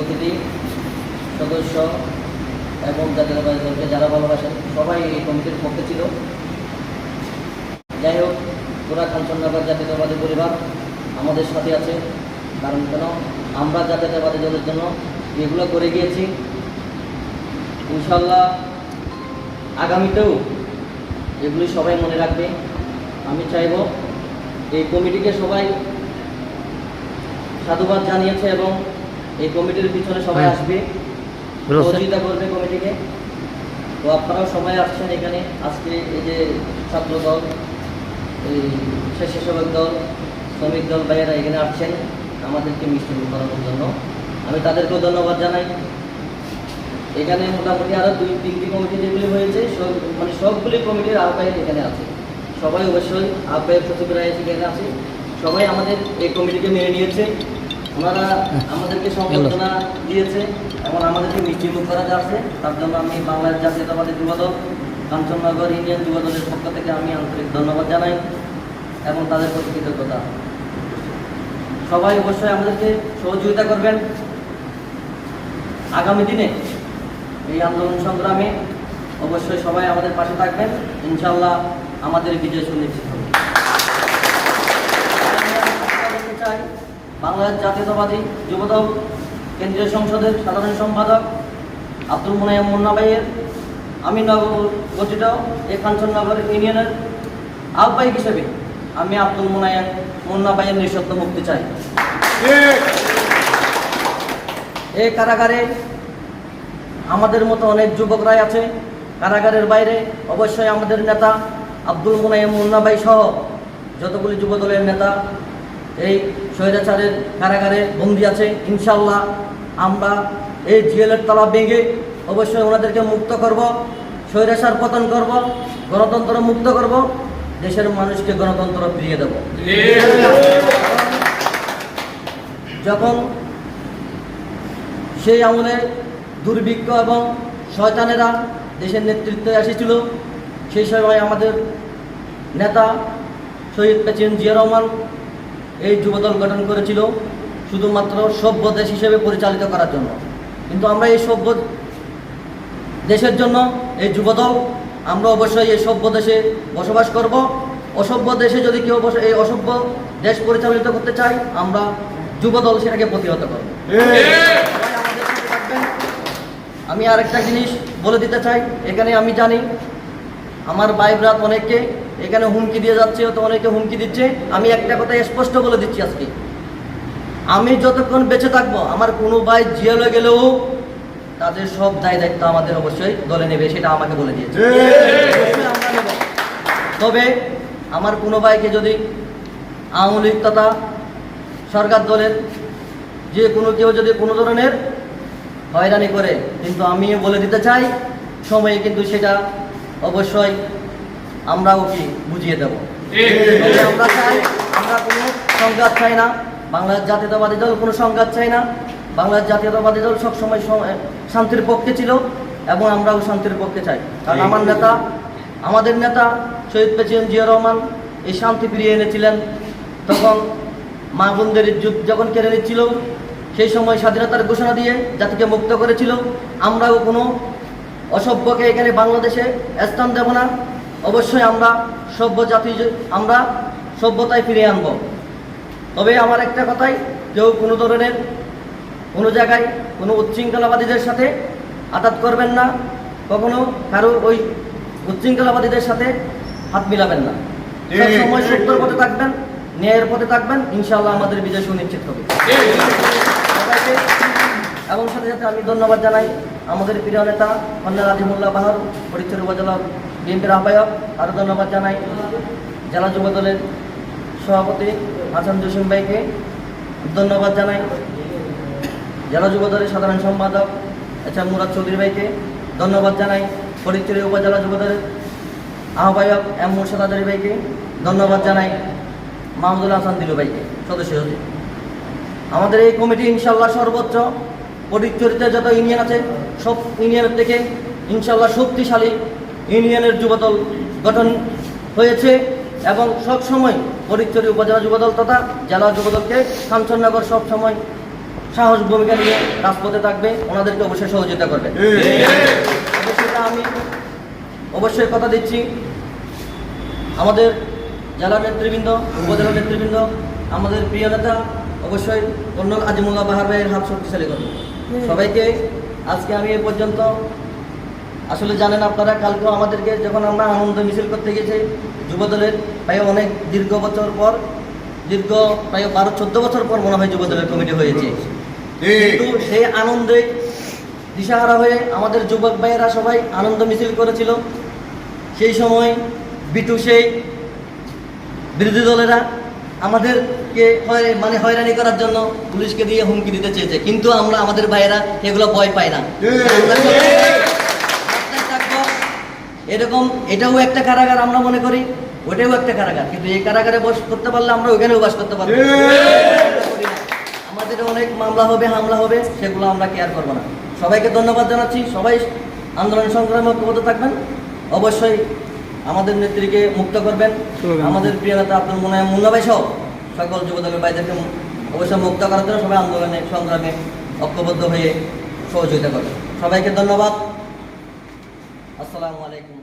প্রতিটি সদস্য এবং জাতীয়তাবাদী দলকে যারা ভালোবাসেন, সবাই এই কমিটির পক্ষে ছিল। যাই হোক পুরা কাঞ্চননগর জাতীয়তাবাদী পরিবার আমাদের সাথে আছে। কারণ কেন? আমরা জাতীয়তাবাদী দলের জন্য এগুলো করে গিয়েছি। ইনশাল্লাহ আগামীতেও এগুলি সবাই মনে রাখবে। আমি চাইব এই কমিটিকে সবাই সাধুবাদ জানিয়েছে এবং এই কমিটির পিছনে সবাই হ্যাঁ। আসবে। সহযোগিতা করবে কমিটিকে। তো আপনারাও সবাই আসছেন এখানে। আজকে এই যে ছাত্র দল এই স্বেচ্ছাসেবক দল শ্রমিক দল ভাইয়েরা এখানে আসছেন আমাদেরকে মিষ্টি করানোর জন্য। আমি তাদেরকেও ধন্যবাদ জানাই। এখানে মোটামুটি আরও দুই তিনটি কমিটি যেগুলি হয়েছে। সব মানে সবগুলি কমিটির আহ্বায়ক এখানে আছে। সবাই অবশ্যই আহ্বায়ক সচিবরা এখানে আছে। সবাই আমাদের এই কমিটিকে মেনে নিয়েছে। ওনারা আমাদেরকে সম্বর্ধনা দিয়েছে এবং আমাদেরকে মিষ্টি মুখ করা যাচ্ছে। তার জন্য আমি জাতীয়তাবাদী যুবদল কাঞ্চননগর ইউনিয়ন যুবদলের পক্ষ থেকে আমি আন্তরিক ধন্যবাদ জানাই এবং তাদের প্রতি কৃতজ্ঞতা। সবাই অবশ্যই আমাদেরকে সহযোগিতা করবেন। আগামী দিনে এই আন্দোলন সংগ্রামে অবশ্যই সবাই আমাদের পাশে থাকবেন। ইনশাল্লাহ আমাদের বিজয় সুনিশ্চিত বাংলাদেশ জাতীয়তাবাদী যুবদল কেন্দ্রীয় সংসদের সাধারণ সম্পাদক আব্দুল মুনাইম মুন্না ভাইয়ের আমি নগর গঠিত এই কাঞ্চননগর ইউনিয়নের আহ্বায়ক হিসেবে আমি আব্দুল মুনাইম মুন্না ভাইয়ের নিঃশব্দ মুক্তি চাই। এই কারাগারে আমাদের মতো অনেক যুবকরাই আছে। কারাগারের বাইরে অবশ্যই আমাদের নেতা আব্দুল মুনাইম মুন্না ভাই সহ যতগুলি যুবদলের নেতা এই স্বৈরাচারের কারাগারে বন্দি আছে। ইনশাল্লাহ আমরা এই জেলের তলা ভেঙে অবশ্যই ওনাদেরকে মুক্ত করব, স্বৈরাচার পতন করব, গণতন্ত্র মুক্ত করব, দেশের মানুষকে গণতন্ত্র ফিরিয়ে দেব। যখন সেই আমলে দুর্ভিক্ষ এবং শয়তানেরা দেশের নেতৃত্বে এসেছিল, সেই সময় আমাদের নেতা শহীদ প্রেসিডেন্ট জিয়া রহমান এই যুবদল গঠন করেছিল শুধুমাত্র সভ্য দেশ হিসেবে পরিচালিত করার জন্য। কিন্তু আমরা এই সভ্য দেশের জন্য এই যুবদল আমরা অবশ্যই এই সভ্য দেশে বসবাস করব। অসভ্য দেশে যদি কেউ এই অসভ্য দেশ পরিচালিত করতে চাই আমরা যুবদল সেটাকে প্রতিহত করব। আমি আরেকটা জিনিস বলে দিতে চাই। এখানে আমি জানি আমার ভাই ব্রাত অনেককে এখানে হুমকি দিয়ে যাচ্ছে তো অনেকে হুমকি দিচ্ছে। আমি একটা কথা স্পষ্ট বলে দিচ্ছি আজকে। আমি যতক্ষণ বেঁচে থাকব আমার কোনো ভাই জেলে গেলেও তাদের সব দায় দায়িত্ব আমাদের অবশ্যই দলে নেবে সেটা আমাকে বলে দিয়েছে। তবে আমার কোনো ভাইকে যদি আওয়ামী লীগ তথা সরকার দলের যে কোনো কেউ যদি কোনো ধরনের হয়রানি করে কিন্তু আমি বলে দিতে চাই সময়ে কিন্তু সেটা অবশ্যই আমরাও ওকে বুঝিয়ে দেব। আমরা চাই আমরা কোনো সংঘাত চাই না। বাংলার জাতীয়তাবাদী দল কোনো সংঘাত চাই না। বাংলার জাতীয়তাবাদী দল সবসময় শান্তির পক্ষে ছিল এবং আমরাও শান্তির পক্ষে চাই। কারণ আমার নেতা আমাদের নেতা শহীদ প্রেসিডেন্ট জিয়া রহমান এই শান্তি ফিরিয়ে এনেছিলেন। তখন মা বোনদের যুগ যখন কেড়ে নিচ্ছিল সেই সময় স্বাধীনতার ঘোষণা দিয়ে জাতিকে মুক্ত করেছিল। আমরাও কোনো অসভ্যকে এখানে বাংলাদেশে স্থান দেব না। অবশ্যই আমরা সভ্য জাতি আমরা সভ্যতায় ফিরিয়ে আনব। তবে আমার একটা কথাই কেউ কোনো ধরনের কোনো জায়গায় কোনো উচ্ছৃঙ্খলাবাদীদের সাথে আঘাত করবেন না কখনো কারও ওই উচ্ছৃঙ্খলাবাদীদের সাথে হাত মিলাবেন না। সব সময় সত্যর পথে থাকবেন ন্যায়ের পথে থাকবেন ইনশাআল্লাহ আমাদের বিজয় সুনিশ্চিত হবে। এবং সাথে সাথে আমি ধন্যবাদ জানাই আমাদের প্রিয় নেতা কন্যা রাজিমুল্লাহ বাহার ফরিদপুর উপজেলা বিএনপির আহ্বায়ক আরও ধন্যবাদ জানাই জেলা যুব দলের সভাপতি হাসান জসিম ভাইকে ধন্যবাদ জানাই। জেলা যুব দলের সাধারণ সম্পাদক এছাড়া মুরাদ চৌধুরী ভাইকে ধন্যবাদ জানাই। ফরিদপুরের উপজেলা যুব দলের আহ্বায়ক এম মুর্শাদ আজারি ভাইকে ধন্যবাদ জানাই। মাহমুদুল হাসান দিলু ভাইকে, সদস্য সচিব। আমাদের এই কমিটি ইনশাল্লাহ সর্বোচ্চ পরিচরিত যত ইউনিয়ন আছে, সব ইউনিয়নের থেকে ইনশাল্লাহ শক্তিশালী ইউনিয়নের যুবদল গঠন হয়েছে এবং সব সময় পরিচরি উপজেলা যুবদল তথা জেলা যুবদলকে কাঞ্চননগর সব সময় সাহস ভূমিকা নিয়ে রাজপথে থাকবে। ওনাদেরকে অবশ্যই সহযোগিতা করবে। অবশ্যই এটা আমি অবশ্যই কথা দিচ্ছি। আমাদের জেলা নেতৃবৃন্দ উপজেলা নেতৃবৃন্দ আমাদের প্রিয় নেতা অবশ্যই কর্নল আজিমুল্লাহ বাহার ভাইয়ের হাত শক্তিশালী করবে সবাইকে আজকে আমি এ পর্যন্ত আসলে জানেন আপনারা কালকেও আমাদেরকে যখন আমরা আনন্দ মিছিল করতে গেছি যুবদলের প্রায় অনেক দীর্ঘ বছর পর দীর্ঘ প্রায় বারো চোদ্দ বছর পর মনে হয় যুবদলের কমিটি হয়েছে। কিন্তু সেই আনন্দে দিশাহারা হয়ে আমাদের যুবক ভাইয়েরা সবাই আনন্দ মিছিল করেছিল। সেই সময় বিটু সেই বিরোধী দলেরা আমাদেরকে হয়- মানে হয়রানি করার জন্য পুলিশকে দিয়ে হুমকি দিতে চেয়েছে। কিন্তু আমরা আমাদের ভাইয়েরা এগুলো ভয় পাই না আমরা সবাই রাস্তায় থাকব। এরকম এটাও একটা কারাগার আমরা মনে করি ওটাও একটা কারাগার। কিন্তু এই কারাগারে বস করতে পারলে আমরা ওখানেও বাস করতে পারব। আমাদের অনেক মামলা হবে হামলা হবে সেগুলো আমরা কেয়ার করব না। সবাইকে ধন্যবাদ জানাচ্ছি। সবাই আন্দোলন সংগ্রামে ঐক্যবদ্ধ থাকবেন। অবশ্যই আমাদের নেত্রীকে মুক্ত করবেন। আমাদের প্রিয় নেতা আব্দুল মোনায় মুন্না ভাই সহ সকল যুবদলের ভাইদেরকে অবশ্যই মুক্ত করার জন্য সবাই আন্দোলনে সংগ্রামে ঐক্যবদ্ধ হয়ে সহযোগিতা করবেন। সবাইকে ধন্যবাদ। আসসালামু আলাইকুম।